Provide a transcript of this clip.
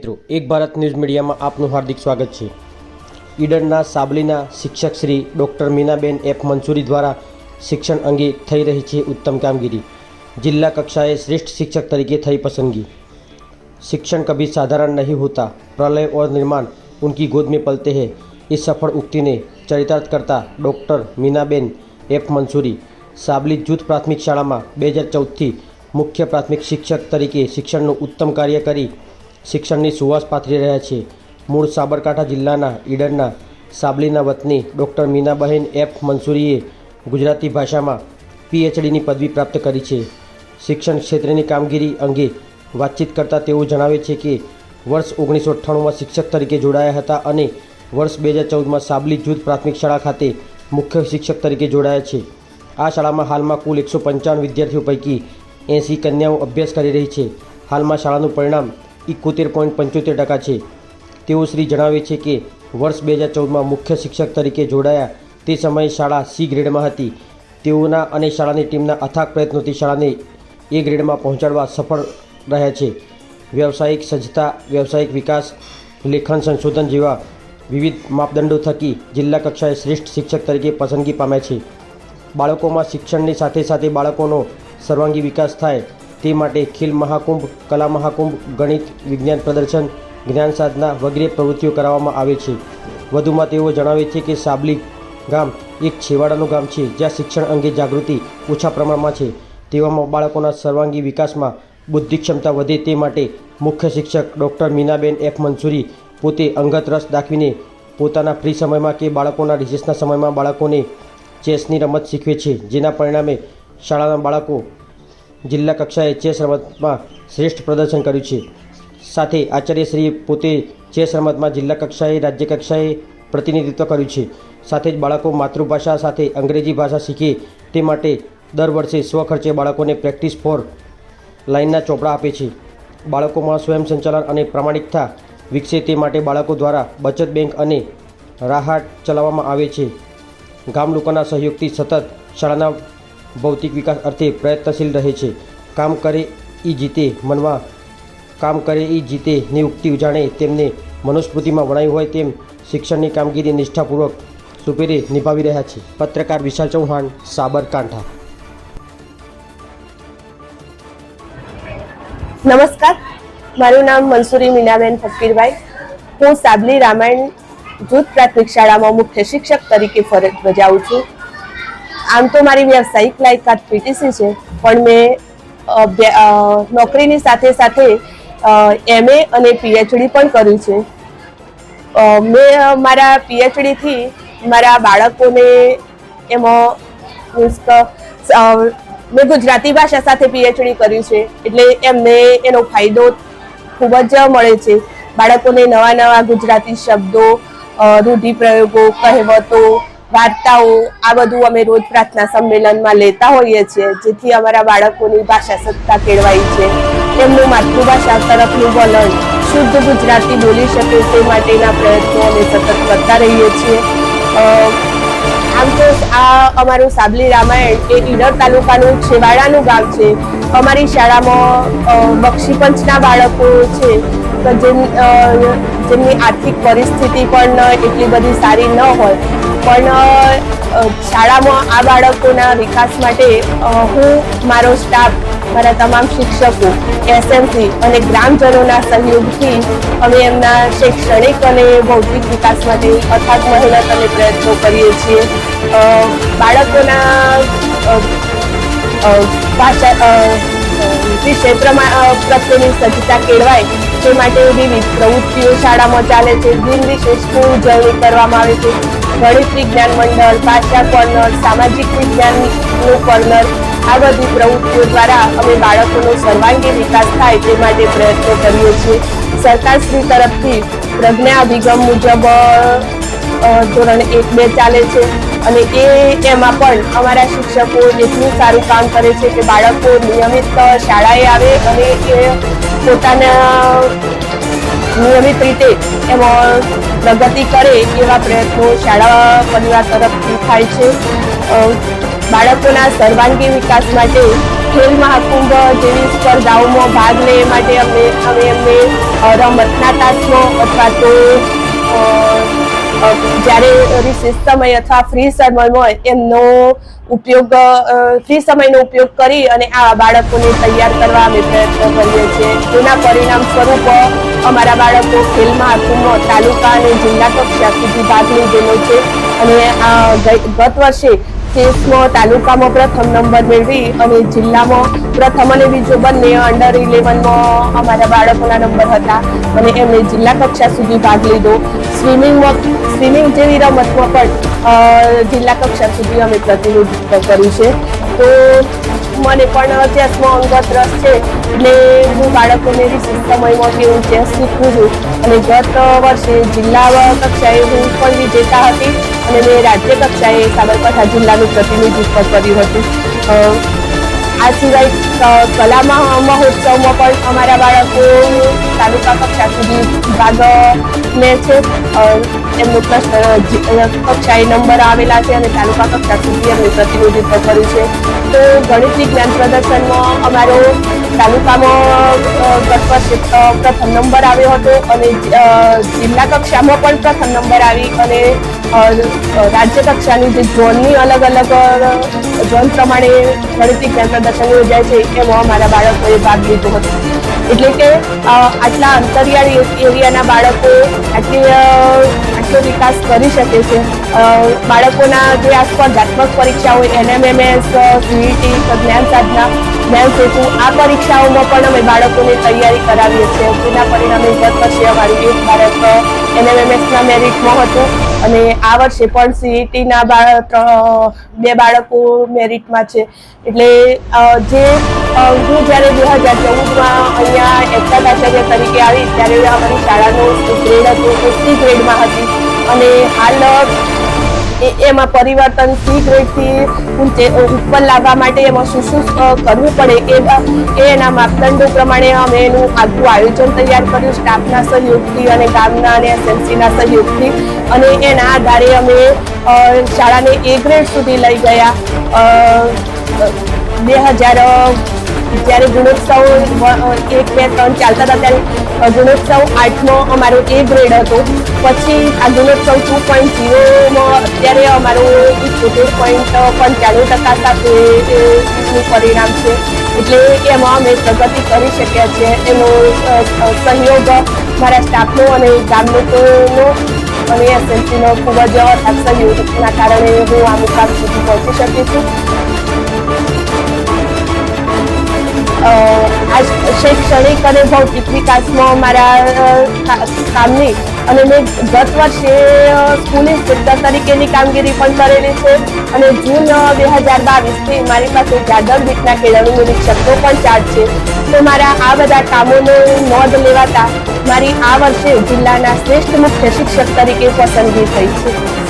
મિત્રો એક ભારત ન્યૂઝ મીડિયામાં આપનું હાર્દિક સ્વાગત છે ઈડરના સાબલીના શિક્ષક શ્રી ડૉક્ટર મીનાબેન એફ મંસૂરી દ્વારા શિક્ષણ અંગે થઈ રહી છે ઉત્તમ કામગીરી જિલ્લા કક્ષાએ શ્રેષ્ઠ શિક્ષક તરીકે થઈ પસંદગી शिक्षण कभी साधारण नहीं होता प्रलय और निर्माण उनकी गोद में पलते हैं इस सफल उक्ति ने चरितार्थ करता डॉक्टर મીનાબેન એફ મંસૂરી સાબલી જૂથ પ્રાથમિક શાળામાં બે હજાર ચૌદથી મુખ્ય પ્રાથમિક શિક્ષક તરીકે શિક્ષણનું ઉત્તમ કાર્ય કરી શિક્ષણની સુવાસ પાથરી રહ્યા છે. મૂળ સાબરકાંઠા જિલ્લાના ઈડરના સાબલીના વતની ડૉક્ટર મીનાબહેન એફ મંસૂરીએ ગુજરાતી ભાષામાં પીએચડીની પદવી પ્રાપ્ત કરી છે. શિક્ષણ ક્ષેત્રની કામગીરી અંગે વાતચીત કરતાં તેઓ જણાવે છે કે, વર્ષ ઓગણીસો અઠ્ઠાણુંમાં શિક્ષક તરીકે જોડાયા હતા અને વર્ષ બે હજાર ચૌદમાં સાબલી જૂથ પ્રાથમિક શાળા ખાતે મુખ્ય શિક્ષક તરીકે જોડાયા છે. આ શાળામાં હાલમાં કુલ એકસો પંચાવન વિદ્યાર્થીઓ પૈકી એંસી કન્યાઓ અભ્યાસ કરી રહી છે. હાલમાં શાળાનું પરિણામ ઇકોતેર પોઈન્ટ પંચોતેર ટકા છે. તેઓ શ્રી જણાવે છે કે વર્ષ બે હજાર ચૌદમાં મુખ્ય શિક્ષક તરીકે જોડાયા તે સમયે શાળા સી ગ્રેડમાં હતી. તેઓના અને શાળાની ટીમના અથાગ પ્રયત્નોથી શાળાને એ ગ્રેડમાં પહોંચાડવા સફળ રહ્યા છે. વ્યવસાયિક સજ્જતા, વ્યવસાયિક વિકાસ, લેખન સંશોધન જેવા વિવિધ માપદંડો થકી જિલ્લા કક્ષાએ શ્રેષ્ઠ શિક્ષક તરીકે પસંદગી પામ્યા છે. બાળકોમાં શિક્ષણની સાથે સાથે બાળકોનો સર્વાંગી વિકાસ થાય તે માટે ખેલ મહાકુંભ, કલા મહાકુંભ, ગણિત, વિજ્ઞાન પ્રદર્શન, જ્ઞાન સાધના વગેરે પ્રવૃત્તિઓ કરાવવામાં આવે છે. વધુમાં તેઓ જણાવે છે કે સાબલી ગામ એક છેવાડાનું ગામ છે, જ્યાં શિક્ષણ અંગે જાગૃતિ ઓછા પ્રમાણમાં છે. તેવામાં બાળકોના સર્વાંગી વિકાસમાં બુદ્ધિ ક્ષમતા વધે તે માટે મુખ્ય શિક્ષક ડૉક્ટર મીનાબેન એફ મંસૂરી પોતે અંગત રસ દાખવીને પોતાના ફ્રી સમયમાં કે બાળકોના રિસેસના સમયમાં બાળકોને ચેસની રમત શીખવે છે, જેના પરિણામે શાળાના બાળકો જિલ્લા કક્ષાએ ચેસ રમતમાં શ્રેષ્ઠ પ્રદર્શન કર્યું છે. સાથે આચાર્યશ્રીએ પોતે ચેસ રમતમાં જિલ્લા કક્ષાએ, રાજ્ય કક્ષાએ પ્રતિનિધિત્વ કર્યું છે. સાથે જ બાળકો માતૃભાષા સાથે અંગ્રેજી ભાષા શીખે તે માટે દર વર્ષે સ્વખર્ચે બાળકોને પ્રેક્ટિસ ફોર લાઇનના ચોપડા આપે છે. બાળકોમાં સ્વયં સંચાલન અને પ્રામાણિકતા વિકસે તે માટે બાળકો દ્વારા બચત બેંક અને રાહત ચલાવવામાં આવે છે. ગામ લોકોના સહયોગથી સતત શાળાના ભૌતિક વિકાસ અર્થે પ્રયત્નશીલ રહે છે. કામ કરે એ જીતે, મનમાં કામ કરે એ જીતે ની ઉક્તિ જાણે તેમને મનુસ્મૃતિમાં વણાયું હોય તેમ શિક્ષણની કામગીરી નિષ્ઠાપૂર્વક સુપેરે નિભાવી રહ્યા છે. પત્રકાર વિશાલ ચૌહાણ, સાબરકાંઠા. નમસ્કાર. મારું નામ મનસુરી મીનાબેન ફકીરભાઈ. હું સાબલી રામાયણ જૂથ પ્રાથમિક શાળામાં મુખ્ય શિક્ષક તરીકે ફરજ બજાવું છું. આમ તો મારી વ્યવસાયિક લાયકાત પીટીસી છે, પણ મેં નોકરીની સાથે સાથે એમએ અને પીએચડી પણ કર્યું છે. મેં મારા પીએચડીથી મારા બાળકોને એમાં, મીન્સ મેં ગુજરાતી ભાષા સાથે પીએચડી કર્યું છે, એટલે એમને એનો ફાયદો ખૂબ જ મળે છે. બાળકોને નવા નવા ગુજરાતી શબ્દો રૂઢિપ્રયોગો, કહેવતો વાર્તાઓ આ બધું અમે રોજ પ્રાર્થના સંમેલનમાં લેતા હોઈએ છીએ, જેથી અમારા બાળકોની ભાષા સત્તા કેળવાય છે. એમનું માતૃભાષા તરફનું વલણ શુદ્ધ ગુજરાતી બોલી શકે તે માટેના પ્રયત્નો અમે સતત કરતા રહીએ છીએ. આમ તો આ અમારું સાબલી રામાયણ એ ઈડર તાલુકાનું છેવાડાનું ગામ છે. અમારી શાળામાં બક્ષીપંચના બાળકો છે જેમ જેમની આર્થિક પરિસ્થિતિ પણ એટલી બધી સારી ન હોય પણ શાળામાં આ બાળકોના વિકાસ માટે હું મારો સ્ટાફ મારા તમામ શિક્ષકો એસએમસી અને ગ્રામજનોના સહયોગથી અમે એમના શૈક્ષણિક અને ભૌતિક વિકાસ માટે અથાગ મહેનત અને પ્રયત્નો કરીએ છીએ. બાળકોના ભાષા પ્રમા- અ, પ્રત્યેની સજ્જતા કેળવાય તે માટે વિવિધ પ્રવૃત્તિઓ શાળામાં ચાલે છે. દિન વિશેષની ઉજવણી કરવામાં આવે છે. ગણિત વિજ્ઞાન મંડળ ભાષા કોર્નર સામાજિક વિજ્ઞાનનું કોર્નર આ બધી પ્રવૃત્તિઓ દ્વારા અમે બાળકોનો સર્વાંગી વિકાસ થાય તે માટે પ્રયત્નો કરીએ છીએ. સરકારશ્રી તરફથી પ્રજ્ઞા અભિગમ મુજબ ધોરણ એક બે ચાલે છે. અને એ એમાં પણ અમારા શિક્ષકો એટલું સારું કામ કરે છે કે બાળકો નિયમિત શાળાએ આવે અને એ પોતાના નિયમિત રીતે એમાં પ્રગતિ કરે એવા પ્રયત્નો શાળા પરિવાર તરફથી થાય છે. બાળકોના સર્વાંગી વિકાસ માટે ખેલ મહાકુંભ જેવી સ્પર્ધાઓમાં ભાગ લે માટે અમે અમે એમને અ, રમતના તાસમાં અથવા તો જ્યારે રિસેસ સમય અથવા ફ્રી સમય હોય એમનો ઉપયોગ ફ્રી સમયનો ઉપયોગ કરી અને આ બાળકોને તૈયાર કરવા અમે પ્રયત્ન કરીએ છીએ. તેના પરિણામ સ્વરૂપ અમારા બાળકો ખેલ મહાકુંભમાં તાલુકા અને જિલ્લા કક્ષા સુધી ભાગ લીધેલો છે. અને આ ગત વર્ષે ચેસમાં તાલુકામાં પ્રથમ નંબર મેળવી અને જિલ્લામાં પ્રથમ અને બીજો બંને અંડર ઇલેવનમાં અમારા બાળકોના નંબર હતા. અને એમણે જિલ્લા કક્ષા સુધી ભાગ લીધો. સ્વિમિંગમાં સ્વિમિંગ જેવી રમતમાં પણ જિલ્લા કક્ષા સુધી અમે પ્રતિનિધિત્વ કર્યું છે. તો મને પણ ચેસમાં અંગત રસ છે. એટલે હું બાળકોને વિશેષ સમયમાં કેવું ચેસ શીખવું છું. અને ગત વર્ષે જિલ્લા કક્ષાએ હું પણ વિજેતા હતી. મેં રાજ્ય કક્ષાએ સાબરકાંઠા જિલ્લાનું પ્રતિનિધિત્વ કર્યું હતું. આ સિવાય કલા મહોત્સવમાં પણ અમારા બાળકો તાલુકા કક્ષા સુધી ભાગ લે છે. એમનું કક્ષાએ નંબર આવેલા છે અને તાલુકા કક્ષા સુધી એમનું પ્રતિનિધિત્વ કર્યું છે. તો ગણિત વિજ્ઞાન પ્રદર્શનમાં અમારો તાલુકામાં ગત પ્રથમ નંબર આવ્યો હતો અને જિલ્લા કક્ષામાં પણ પ્રથમ નંબર આવી અને રાજ્ય કક્ષાની જે ઝોનની અલગ અલગ ઝોન પ્રમાણે ગણિત વિજ્ઞાન પ્રદર્શન યોજાય છે, એમાં અમારા બાળકોએ ભાગ લીધો હતો. એટલે કે આટલા અંતરિયાળ એરિયાના બાળકો આટલી આટલો વિકાસ કરી શકે છે. બાળકોના જે આ સ્પર્ધાત્મક પરીક્ષા હોય એનએમએમએસ સીઈટી જ્ઞાન સાધના જ્ઞાન સેતુ આ પરીક્ષાઓમાં પણ અમે બાળકોને તૈયારી કરાવીએ છીએ. જેના પરિણામે ગત વર્ષે અમારું એક બાળક એનએમએમએસના મેરિટમાં હતું અને આ વર્ષે પણ સીઈટીના બે બાળકો મેરિટમાં છે. એટલે જે હું જ્યારે બે હજાર ચૌદમાં અહીંયા એકતા આચાર્ય તરીકે આવી, ત્યારે અમારી શાળાનો ગ્રેડ હતો એ સી ગ્રેડમાં હતી. અને હાલ એ- એમાં પરિવર્તન સી ગ્રેડથી ઊંચે ઉપર લાવવા માટે એમાં શું શું કરવું પડે એ એના માપદંડો પ્રમાણે અમે એનું આખું આયોજન તૈયાર કર્યું સ્ટાફના સહયોગથી અને ગામના અને એસએમસીના સહયોગથી. અને એના આધારે અમે શાળાને એ ગ્રેડ સુધી લઈ ગયા. બે હજાર જ્યારે ગુણોત્સવ એક, બે, ત્રણ ચાલતા હતા ત્યારે ગુણોત્સવ આઠનો અમારો એ ગ્રેડ હતો. પછી આ ગુણોત્સવ ટુ પોઈન્ટ ઝીરોમાં અત્યારે અમારો ઇઠ્યોતેર પોઈન્ટ પંચાણું ટકા સાથે પરિણામ છે. એટલે એમાં અમે પ્રગતિ કરી શક્યા છીએ. એનો સહયોગ મારા સ્ટાફનો અને ગામ લોકોનો અને એસએમસીનો ખૂબ જ સહયોગના કારણે હું આ મુકામ સુધી પહોંચી શકી છું. શૈક્ષણિક અને ભૌતિક વિકાસમાં મારા કામની. અને મેં ગત વર્ષે અ, શિક્ષક તરીકેની કામગીરી પણ કરેલી છે. અને જૂન બે હજાર બાવીસથી મારી પાસે જાદવ બીટના કેળવણી નિરીક્ષકનો પણ ચાર્જ છે. તો મારા આ બધા કામોનો નોંધ લેવાતા મારી આ વર્ષે જિલ્લાના શ્રેષ્ઠ મુખ્ય શિક્ષક તરીકે પસંદગી થઈ છે.